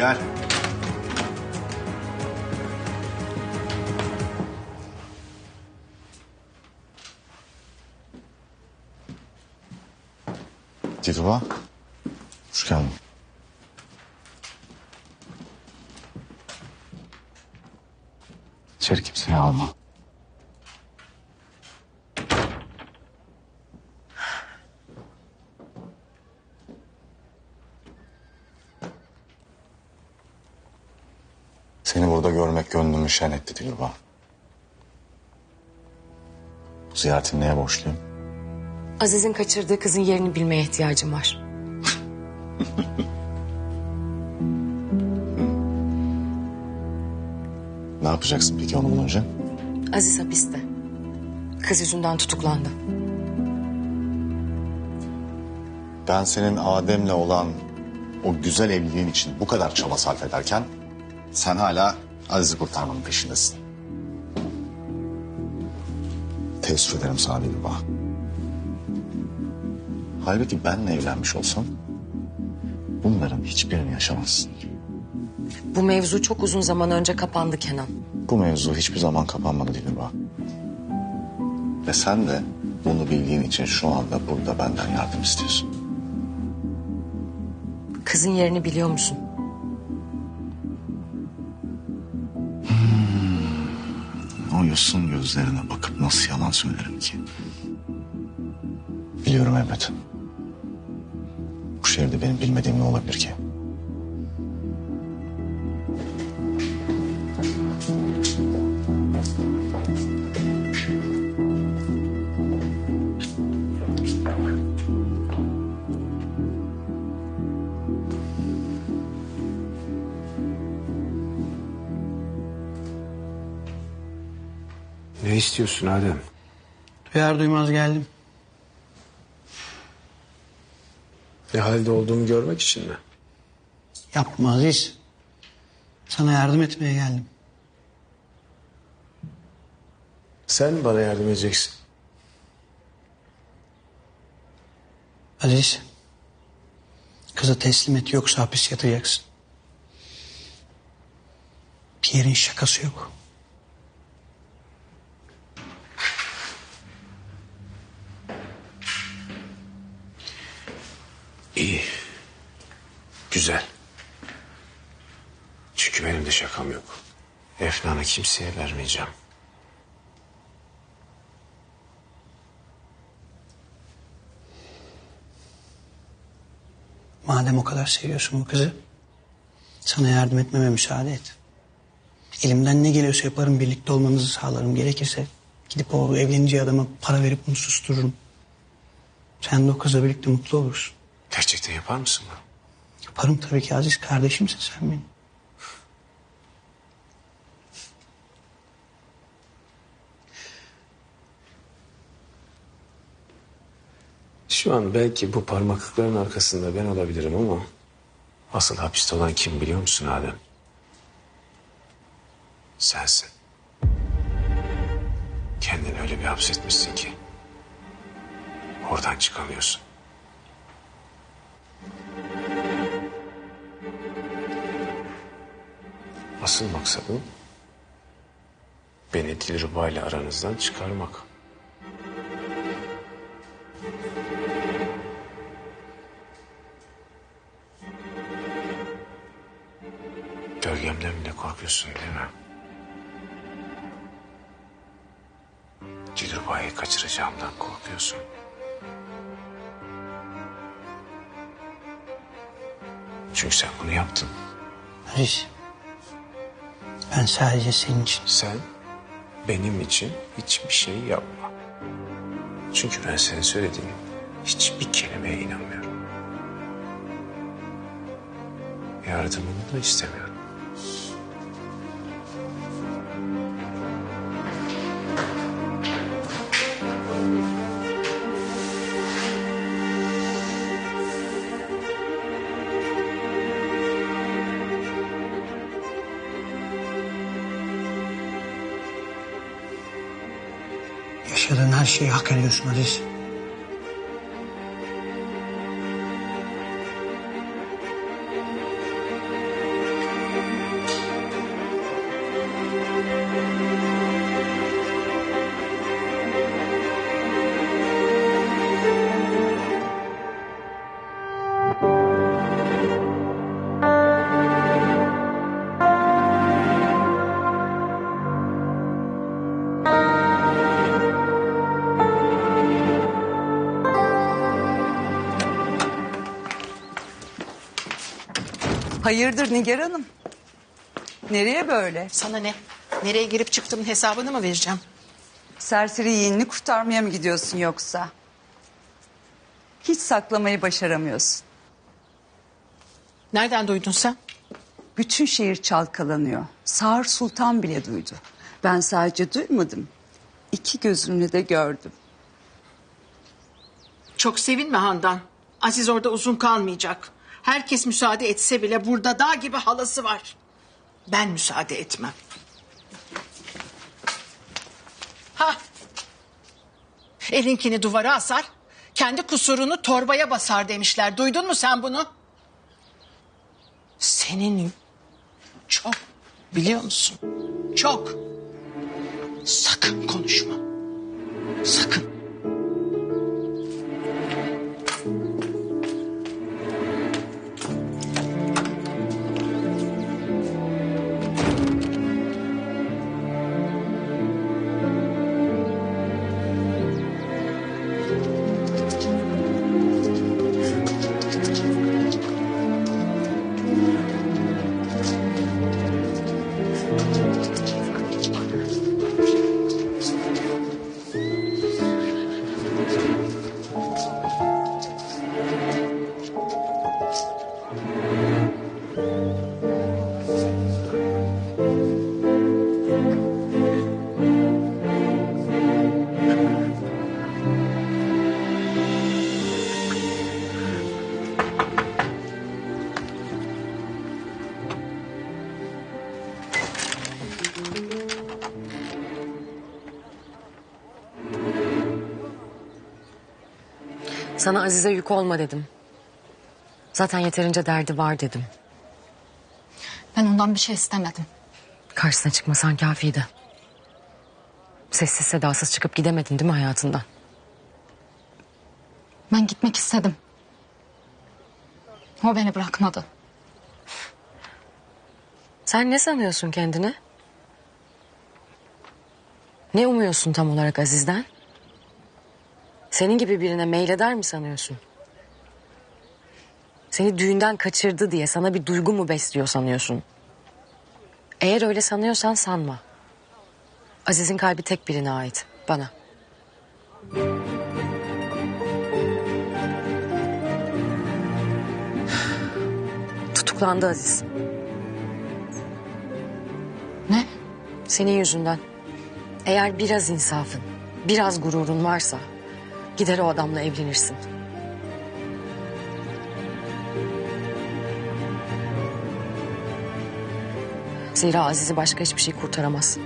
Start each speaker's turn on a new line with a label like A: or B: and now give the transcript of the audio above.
A: gel. Dilruba. Hoş geldin. İçeri kimseyi alma. Seni burada görmek gönlümü şen etti Dilruba. Bu ziyaretin neye borçluyum?
B: Aziz'in kaçırdığı kızın yerini bilmeye ihtiyacım var.
A: Ne yapacaksın peki onu bulunca?
B: Aziz hapiste. Kız yüzünden tutuklandı.
A: Ben senin Adem'le olan o güzel evliliğin için bu kadar çaba sarf ederken... ...sen hala Aziz'i kurtarmanın peşindesin. Teessüf ederim sana Dilruba. Halbuki benle evlenmiş olsan... ...bunların hiçbirini yaşamazsın.
B: Bu mevzu çok uzun zaman önce kapandı Kenan.
A: Bu mevzu hiçbir zaman kapanmadı Dilruba. Ve sen de bunu bildiğin için şu anda burada benden yardım istiyorsun.
B: Kızın yerini biliyor musun?
A: O yosun gözlerine bakıp nasıl yalan söylerim ki? Biliyorum elbet. Bu şehirde benim bilmediğim ne olabilir ki?
C: İstiyorsun Adem?
D: Duyar duymaz geldim.
C: Ne halde olduğumu görmek için mi?
D: Yapma Aziz. Sana yardım etmeye geldim.
C: Sen bana yardım edeceksin.
D: Aziz. Kızı teslim et yoksa hapis yatacaksın. Pierre'in şakası yok.
C: Güzel. Çünkü benim de şakam yok. Efnan'ı kimseye vermeyeceğim.
D: Madem o kadar seviyorsun bu kızı. Sana yardım etmeme müsaade et. Elimden ne geliyorsa yaparım birlikte olmanızı sağlarım. Gerekirse gidip o evleneceği adama para verip onu sustururum. Sen de o kızla birlikte mutlu olursun.
C: Gerçekten yapar mısın bunu?
D: Yaparım tabii ki Aziz kardeşimsin sen benim.
C: Şu an belki bu parmaklıkların arkasında ben olabilirim ama... ...asıl hapiste olan kim biliyor musun Adem? Sensin. Kendini öyle bir hapsetmişsin ki... ...oradan çıkamıyorsun. Asıl maksadım... ...beni Dilruba ile aranızdan çıkarmak. Gölgemden bile korkuyorsun değil mi? Dilruba'yı kaçıracağımdan korkuyorsun. Çünkü sen bunu yaptın.
D: Aziz. Ben sadece senin için.
C: Sen benim için hiçbir şey yapma. Çünkü ben senin söylediğin hiçbir kelimeye inanmıyorum. Yardımını da istemiyorum.
D: yaşadığın her şeyi hak ediyorsun Aziz.
E: Hayırdır Nigar Hanım? Nereye böyle?
F: Sana ne? Nereye girip çıktığımın hesabını mı vereceğim?
E: Serseri yeğenini kurtarmaya mı gidiyorsun yoksa? Hiç saklamayı başaramıyorsun.
F: Nereden duydun sen?
E: Bütün şehir çalkalanıyor. Sağır Sultan bile duydu. Ben sadece duymadım. İki gözümle de gördüm.
F: Çok sevinme Handan. Aziz orada uzun kalmayacak. Herkes müsaade etse bile burada dağ gibi halası var. Ben müsaade etmem. Ha. Elinkini duvara asar, kendi kusurunu torbaya basar demişler. Duydun mu sen bunu? Senin çok biliyor musun? Çok. Sakın konuşma. Sakın.
B: Sana Azize yük olma dedim. Zaten yeterince derdi var dedim.
G: Ben ondan bir şey istemedim.
B: Karşısına çıkmasan kafiydi. Sessiz sedasız çıkıp gidemedin değil mi hayatından?
G: Ben gitmek istedim. O beni bırakmadı.
B: Sen ne sanıyorsun kendini? Ne umuyorsun tam olarak Aziz'den? Senin gibi birine meyleder mi sanıyorsun? Seni düğünden kaçırdı diye sana bir duygu mu besliyor sanıyorsun? Eğer öyle sanıyorsan sanma. Aziz'in kalbi tek birine ait, bana. Tutuklandı Aziz.
G: Ne?
B: Senin yüzünden. Eğer biraz insafın, biraz gururun varsa gider o adamla evlenirsin. Zira Aziz'i başka hiçbir şey kurtaramaz.